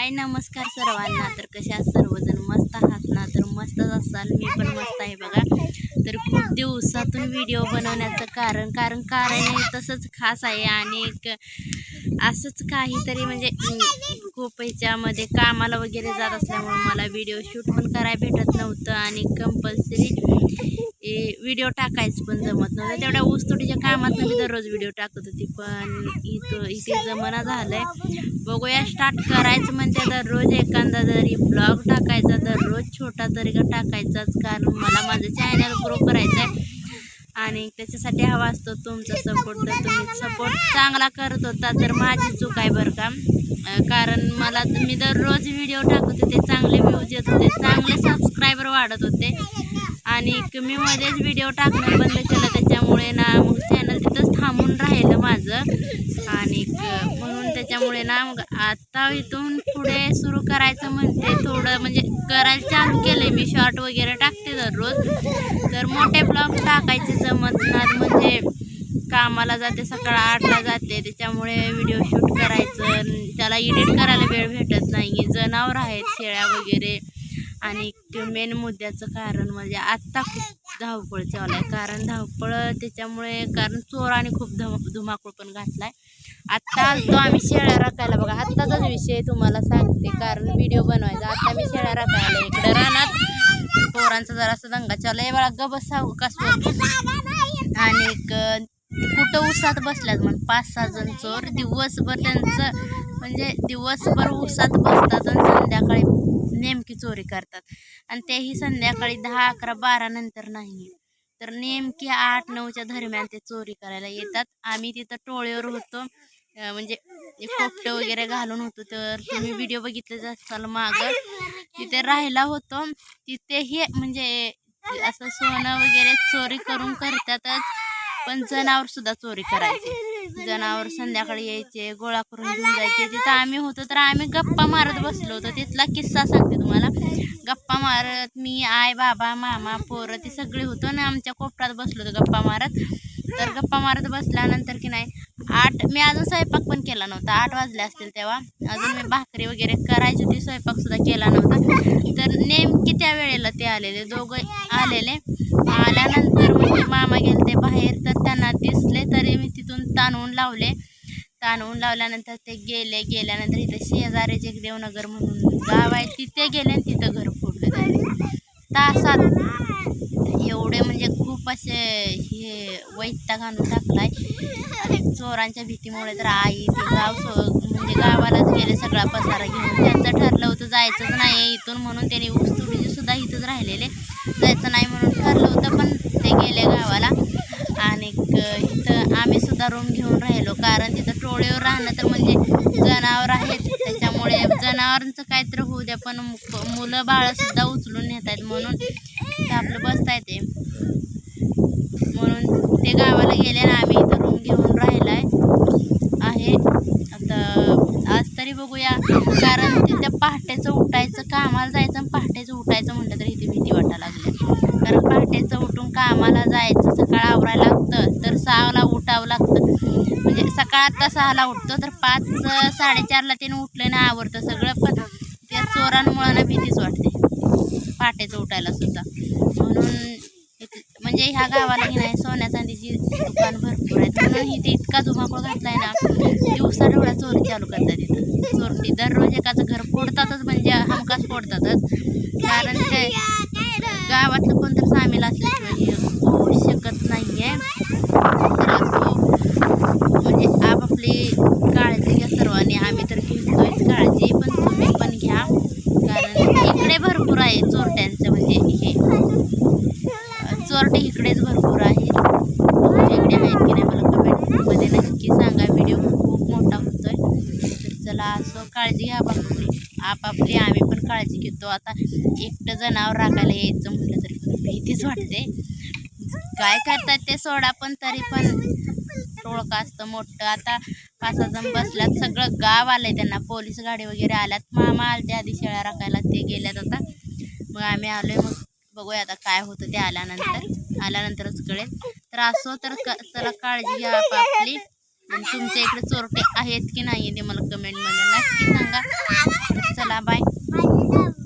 हाय नमस्कार सर्वांना. तर कशा आहात? सर्वजण मस्त आहात ना? तर मस्तच असाल. मी पण मस्त आहे बघा. तर खूप दिवसातून व्हिडिओ बनवण्याचं कारण कारण कारण हे तसंच खास आहे आणि एक असंच काहीतरी म्हणजे अं, खूप ह्याच्यामध्ये कामाला वगैरे जात असल्यामुळं मला व्हिडिओ शूट पण करायला भेटत नव्हतं आणि कंपल्सरी व्हिडिओ टाकायचं पण जमत नव्हतं. तेवढ्या ऊसतोडीच्या कामात मी दररोज व्हिडिओ टाकत होती पण इथं इथे जमाना आहे बघूया स्टार्ट करायचं म्हणते दररोज. एखादा जरी ब्लॉग टाकायचा दररोज छोटा तरी का टाकायचाच कारण मला माझं चॅनल ग्रो करायचं आहे आणि त्याच्यासाठी हवा असतो तुमचा सपोर्ट तर तुम्ही सपोर्ट चांगला करत होता तर माझी चूक आहे बरं का. कारण मला मी दररोज व्हिडिओ टाकत होते चांगले व्ह्यूज येत होते चांगले सबस्क्रायबर वाढत होते. आणि क- मी मध्येच व्हिडिओ टाकणं बंद केलं. त्याच्यामुळे ना मग चॅनल तिथंच थांबून राहिलं माझं. आणि म्हणून त्याच्यामुळे ना मग आता इथून पुढे सुरू करायचं म्हणते. थोडं म्हणजे करायला चालू केलं मी शॉर्ट वगैरे टाकते दररोज. तर मोठे ब्लॉग टाकायचे जमत नाही म्हणजे कामाला जाते सकाळ आठला जाते. त्याच्यामुळे व्हिडिओ शूट करायचं. त्याला एडिट करायला वेळ भेटत नाही जनावर आहेत शेळ्या वगैरे. आणि मेन मुद्द्याचं कारण म्हणजे आत्ता खूप धावपळ चालू आहे. कारण धावपळ त्याच्यामुळे कारण चोराने खूप धम धुमाकूळ पण घातलाय. आत्ता आलतो आम्ही शेळ्या राखायला. बघा आत्ताचाच विषय तुम्हाला सांगते. कारण व्हिडिओ बनवायचा. आत्ता मी शेळ्या राखायला इकडे रानात पोरांचा जरासा दंगा चालू आहे. बाळा गबस कसं आणि कुठं उसात बसल्यात मग पाच सहा जण चोर दिवसभर त्यांचं म्हणजे दिवसभर उसात बसतात आणि संध्याकाळी नेमकी चोरी करतात. आणि तेही संध्याकाळी दहा अकरा बारा नंतर नाही. तर नेमकी आठ नऊच्या दरम्यान ते चोरी करायला येतात. आम्ही तिथं टोळीवर होतो. म्हणजे पोपटं वगैरे घालून होतो. तर तुम्ही व्हिडिओ बघितलेच असाल मागं. तिथे राहिला होतो. तिथेही म्हणजे असं सोनं वगैरे चोरी करून करतातच. पण जनावर सुद्धा चोरी करायचे. जनावर संध्याकाळी यायचे गोळा करून घेऊन जायचे. तिथं आम्ही होतो तर आम्ही गप्पा मारत बसलो होतो. तिथला किस्सा सांगते तुम्हाला. गप्पा मारत मी आय बाबा मामा पोरं ते सगळे होतो ना आमच्या कोपऱ्यात बसलो होतो गप्पा मारत. तर गप्पा मारत बसल्यानंतर की नाही आठ मी अजून स्वयंपाक पण केला नव्हता. आठ वाजले असतील तेव्हा. अजून मी भाकरी वगैरे करायची होती स्वयंपाक सुद्धा केला नव्हता. तर नेमकी त्या वेळेला ते आलेले दोघं आलेले. आल्यानंतर म्हणजे मामा गेले ते बाहेर तर त्यांना दिसले तरी मी तिथून ताणवून लावले. ताणवून लावल्यानंतर ते गेले गेल्यानंतर इथं शेजारीच एक देवनगर म्हणून गाव आहे तिथे गेले आणि तिथं घर फोडलं त्यांनी. तासात एवढे म्हणजे खूप असे हे वैताग आणून टाकलाय. चोरांच्या भीतीमुळे तर आई ते गाव सो म्हणजे गावालाच गेले सगळा पसारा घेऊन. त्यांचं ठरलं होतं जायचंच नाही इथून म्हणून त्यांनी ऊसतोडीचे सुद्धा इथंच राहिलेले. जायचं नाही म्हणून ठरलं होतं पण ते गेले गावाला. आणि इथं आम्ही सुद्धा रूम घेऊन राहिलो. कारण तिथं टोळीवर राहणं तर म्हणजे जनावर आहेत. त्याच्यामुळे जनावरांचं काहीतरी होऊ द्या. पण मुलं बाळंसुद्धा उचलून नेत आहेत म्हणून ते आपलं बसता येते म्हणून ते गावाला गेले ना आम्ही इथं रूम घेऊन राहिला आहे. आता आज तरी बघूया. कारण तिथं पहाटेचं उठायचं कामाला जायचं आणि पहाटेचं उठायचं म्हटलं तर इथे भीती वाटायला लागली. कारण पहाटेचं उठून कामाला जायचं सकाळ आवरायला लागतं. सहाला उठावं लागतं. म्हणजे सकाळ आता सहाला उठतो तर पाच साडेचारला त्याने उठलं ना आवडतं सगळं पण त्या चोरांमुळं ना भीतीच वाटते. पहाटेचं उठायला सुद्धा. म्हणून म्हणजे ह्या गावाला की नाही सोन्या चांदीची दुकान भरपूर आहेत म्हणून इथे इतका धुमाकूळ घातलाय ना दिवसा डोळा चोरी चालू करतात इथं. चोरटी दररोज एकाचं घर फोडतातच म्हणजे हमकाच फोडतातच. कारण ते गावातलं कोणतरी सामील असल्याशिवाय हे होऊ शकत नाही आहे तर असो म्हणजे आपापली काळजी घ्या सर्वांनी आम्ही तर घेतोयच काळजी पण तुम्ही पण घ्या कारण इकडे भरपूर आहे चोरट्यांचं म्हणजे हे. चोरटे इकडेच भरपूर आहे. तुमच्या इकडे आहेत की नाही मला कमेंटमध्ये नक्की सांगा व्हिडिओ खूप मोठा होतोय. तर चला असो काळजी घ्या आपापली आपापली आम्ही पण काळजी घेतो. आता एकटं जनावर राखायला यायचं म्हटलं तरी पण भीतीच वाटते. काय करतात ते सोडा पण तरी पण. टोळका असतं मोठं. आता पाच सहा जण बसल्यात सगळं गाव आलंय त्यांना. पोलीस गाडी वगैरे आल्यात. मामा आलते आधी शेळ्या राखायला. ते गेल्यात आता. मग आम्ही आलोय मग बघूया आता काय होतं ते आल्यानंतर आल्यानंतरच कळेल. तर असो तर क चला काळजी घ्या आपापली. आणि तुमच्या इकडे चोरटे आहेत की नाही ते मला कमेंटमध्ये नक्की सांगा. चला बाय